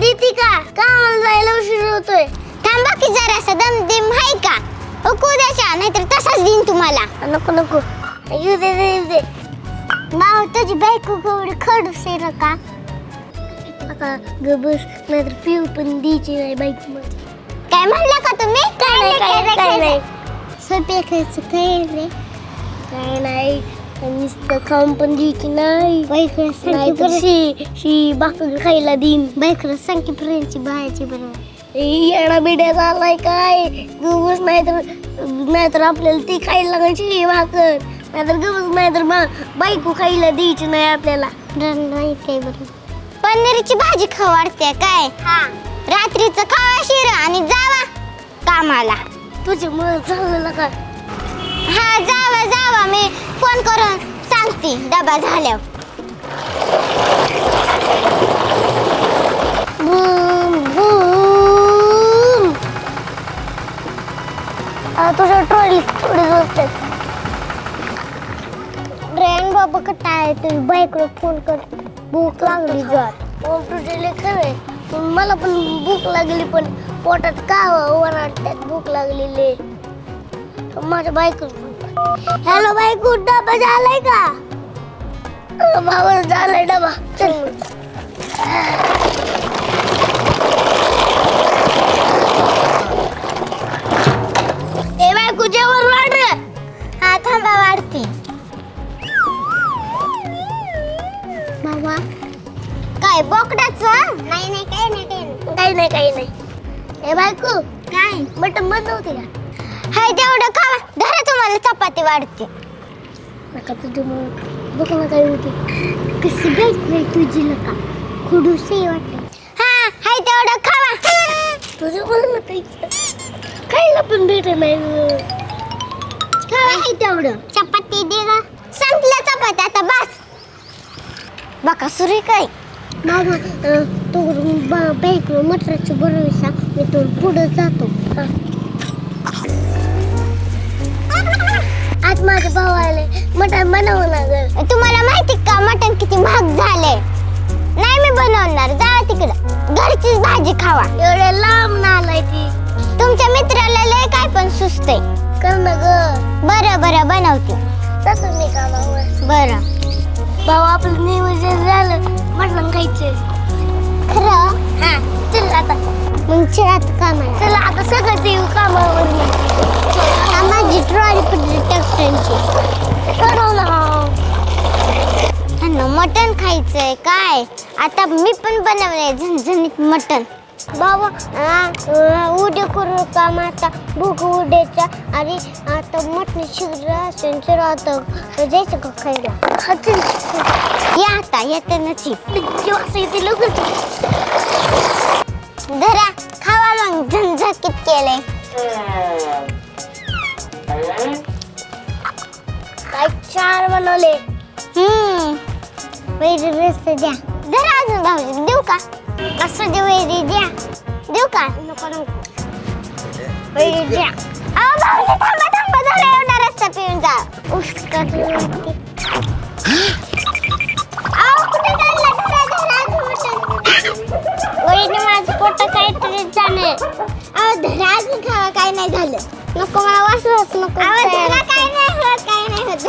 देते का कामाला जायला उशीर होतोय? थांबा की जरासा दम दिम हाय का? हुकू द्याच्या नाहीतर तसाच देईन तुम्हाला. नको नको. येऊ दे दे येऊ दे. भाऊ तुझी बायको एवढी खडूस आहे ना का? आता गबस नाहीतर पिऊ पण द्यायची नाही बाईकमध्ये काय म्हणला का तुम्ही? काय नाही काय नाही, नाही स्वयंपाकाचं काय रे? काय नाही. नुसतं खाऊन पण द्यायची नाही बायकोला सांग नाही की तर बरं शी शी भाकर खायला देईन बायकोला सांग की फ्रेंडची बायाची बरोबर येणा बिड्या झालाय काय गबस नाहीतर नाहीतर आपल्याला ती खायला लागायची भाकर नाहीतर गबस नाहीतर बायको खायला द्यायची नाही आपल्याला नाही काय बरोबर पनीरची भाजी खाऊ वाटते काय हा रात्रीचं खावा शिर आणि जावा कामाला तुझ्या मुळे झालेलं का हा जावा जावा मी फोन करून सांगते डबा झाल्यावर. तुझ्या ट्रॉली थोडी जोरते ड्रेन बाबा कटा आहे तुम्ही बाईकडे फोन कर. भूक लागली जर. तुझे खरंय पण मला पण भूक लागली पण पोटात का वराट्यात भूक लागलेली माझ्या बायको हॅलो बायको डबा झालाय का? झालाय डबा. चल. ए बायको जेवण वाढ हा थांबा वाढते. बाबा काय बोकडाचं? नाही नाही काय नाही काय नाही. काही नाही काही नाही. ए बायको काय? मटन बनवते का? हाय तेवढं खावा धरा तुम्हाला चपाती वाढते. नका तुझी बघ ना काय होते. कशी बाईक तुझी नका. खुडूसही वाटते हा हाय तेवढं खावा तुझं बोल ना काही खायला पण भेट नाही खावा हाय तेवढं. चपाती दे ग संपल्या चपाती आता बस. बघा सुरी काय? बाबा अं, तो बाईक मटराची बरोबर मी तो पुढे जातो. हा. आज माझे भाऊ आले मटण बनव ग तुम्हाला माहिती का मटण किती महाग झाले नाही मी बनवणार. जा तिकडं. घरचीच भाजी खावा. एवढ्या लांब ना आलाय ती. तुमच्या मित्राला लय काय पण सुचते कर ना ग. बरं बरं बनवते. तसं नाही का बरं. भाऊ आपलं नियोजन झालं. मटण खायचं खरं? मग चिरात कामाला. चला आता सगळं येऊ कामावर माझी ट्रॉली पडली ट्रॅक्टरची करू ना हो. ह्यांना मटण खायचंय काय? आता मी पण बनवलंय झणझणीत मटण. बाबा उद्या करू काम आता. भूक उद्याच्या. आणि आता मटण शिग्र असेल तर आता जायचं का खायला? हा या आता येते नची लवकर धरा खावा मग झणझकीत केलंय. काय चार बनवले? हम्म. वैरी रस्ते द्या. धरा अजून भाऊजी देऊ का? असं दे वैरी द्या. देऊ का? नको नको. वैरी द्या. अहो भाऊजी थांबा थांबा धरा एवढा रस्ता पिऊन जा. उस्कट नाही झालं. नको मला नको काय नाही होत काय नाही होत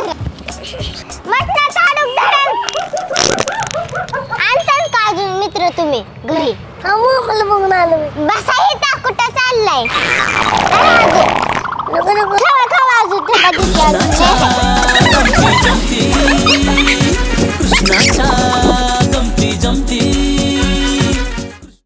आणसान का अजून मित्र तुम्ही घरी? हो, बघून आलो बसा कुठं चाललाय? नको